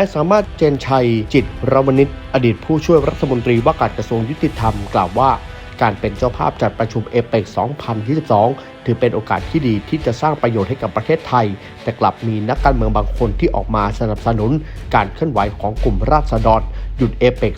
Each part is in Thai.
ายสามารถเจนชัยจิตรวณิชอดีตผู้ช่วยรัฐมนตรีว่าการกระทรวงยุติธรรมกล่าวว่า การเป็นเจ้าภาพจัดประชุมเอเปก2022 ถือเป็นโอกาสที่ดีที่จะสร้างประโยชน์ให้กับประเทศไทย แต่กลับมีนักการเมืองบางคนที่ออกมาสนับสนุนการเคลื่อนไหวของกลุ่มราษฎรหยุดเอเปก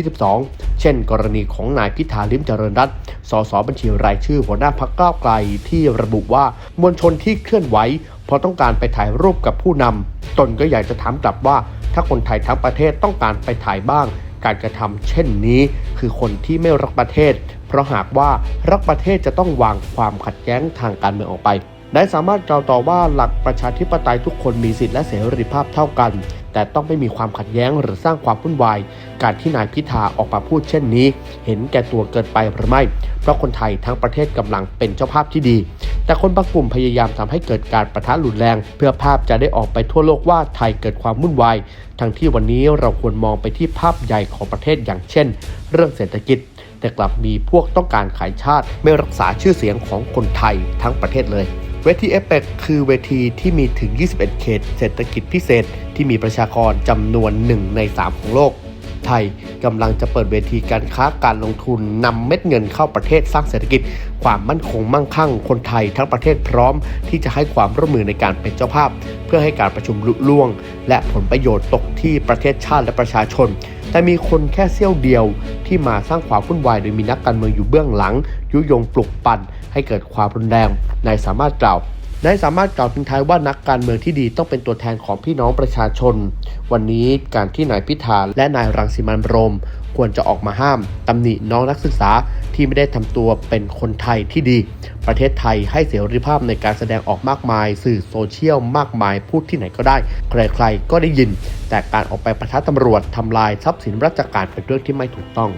2022 เช่น กรณีของนายพิธาลิมเจริญรัตน์ สสบัญชีรายชื่อหัวหน้าพักก้าวไกลที่ระบุว่ามวลชนที่เคลื่อนไหวเพราะต้องการไปถ่ายรูปกับผู้นำ ตนก็อยากจะถามกลับว่า ถ้าคนไทยทั้งประเทศต้องการไปถ่ายบ้าง การกระทำเช่นนี้ คือคนที่ไม่รักประเทศ เพราะหากว่ารักประเทศจะต้องวางความขัดแย้งทางการเมืองออกไปได้สามารถกล่าวต่อว่าหลักประชาธิปไตยทุกคนมีสิทธิและเสรีภาพเท่ากัน แต่ต้องไม่มีความขัดแย้งหรือสร้างความวุ่นวาย การที่นายพิธาออกมาพูดเช่นนี้ เห็นแก่ตัวเกินไปหรือไม่ เพราะคนไทยทั้งประเทศกำลังเป็นเจ้าภาพที่ดี แต่คนบางกลุ่มพยายามทำให้เกิดการประทะรุนแรง เพื่อภาพจะได้ออกไปทั่วโลกว่าไทยเกิดความวุ่นวาย ทั้งที่วันนี้เราควรมองไปที่ภาพใหญ่ของประเทศอย่างเช่น เรื่องเศรษฐกิจ แต่กลับมีพวกต้องการขายชาติ ไม่รักษาชื่อเสียงของคนไทยทั้งประเทศเลยเวทีเอเปกคือเวทีที่มีถึง 21 เขต เศรษฐกิจพิเศษ ที่มีประชากรจำนวน 1 ใน 3 ของโลก ไทยกำลังจะเปิดเวทีการค้าการลงทุนนำเม็ดเงินเข้าประเทศสร้างเศรษฐกิจ ความมั่นคงมั่งคั่ง คนไทยทั้งประเทศพร้อม ที่จะให้ความร่วมมือในการเป็นเจ้าภาพ เพื่อให้การประชุมลุล่วง และผลประโยชน์ตกที่ประเทศชาติและประชาชน แต่มีคนแค่เสี้ยวเดียวที่มาสร้างความวุ่นวายโดยมีนักการเมืองอยู่เบื้องหลัง ยุยงปลุกปั่นให้เกิดความรุนแรงนายสามารถกล่าว ได้สามารถกล่าวทิ้งท้ายว่านักการเมืองที่ดีต้องเป็นตัวแทนของพี่น้องประชาชน วันนี้การที่นายพิธาและนายรังสิมันโรม ควรจะออกมาห้ามตำหนิน้องนักศึกษาที่ไม่ได้ทำตัวเป็นคนไทยที่ดี ประเทศไทยให้เสรีภาพในการแสดงออกมากมาย สื่อโซเชียลมากมาย พูดที่ไหนก็ได้ ใครๆก็ได้ยิน แต่การออกไปประทัดตำรวจทำลายทรัพย์สินราชการเป็นเรื่องที่ไม่ถูกต้อง